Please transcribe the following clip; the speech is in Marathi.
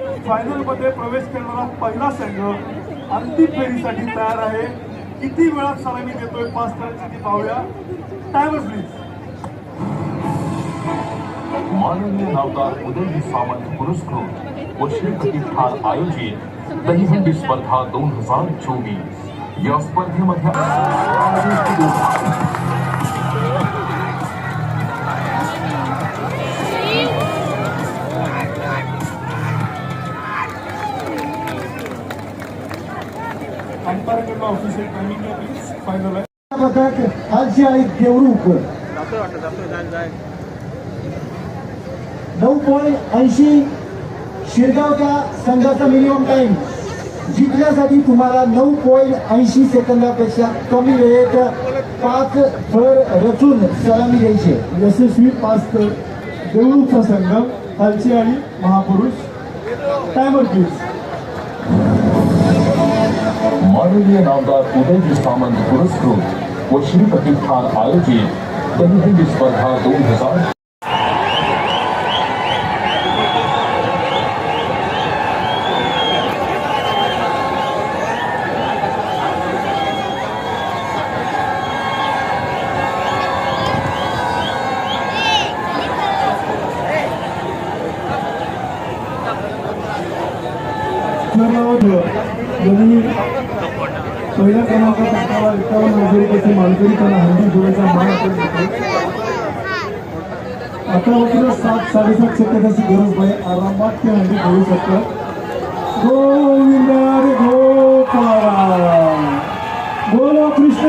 फायनलमध्ये प्रवेश करणारा पहिला संघ अंतिम फेरीसाठी तयार आहे. किती वेळात सलामी देतोय पाच तारखेची ती पाहूया. टायमर प्लीज माननीय नावदार उदयजी सावंत पुरस्कृत व श्रीपती आयोजित दहीहंडी स्पर्धा दोन हजार चोवीस. या स्पर्धेमध्ये अंपायरकडनं ऑफिशियल प्लीज फायनल आहे हालची आई देवरूप नऊ पॉईंट ऐंशी शिरगावच्या संघाचा मिनिमम टाइम. जिंकण्यासाठी तुम्हाला नऊ पॉईंट ऐंशी सेकंदापेक्षा कमी वेळेत पाच फळ रचून सलामी द्यायची यशस्वी पाच तर देऊळचा संघ खालची आणि महापुरुष. टायमर प्लीज माननीय नामदार उदयजी सामंत पुरस्कृत व श्री प्रतिष्ठान आयोजित दहीहंडी स्पर्धा दोन हजार धरलं होतं पहिल्या क्रमांकात एकावन्न हजार त्याची मानकरी त्यांना हंडी धुण्याचा मान आता मात्र सात साडेसात सेकंदाची गरज नाही आरामात ते हंडी घेऊ शकतात गोविंद गोपाळा बोला कृष्ण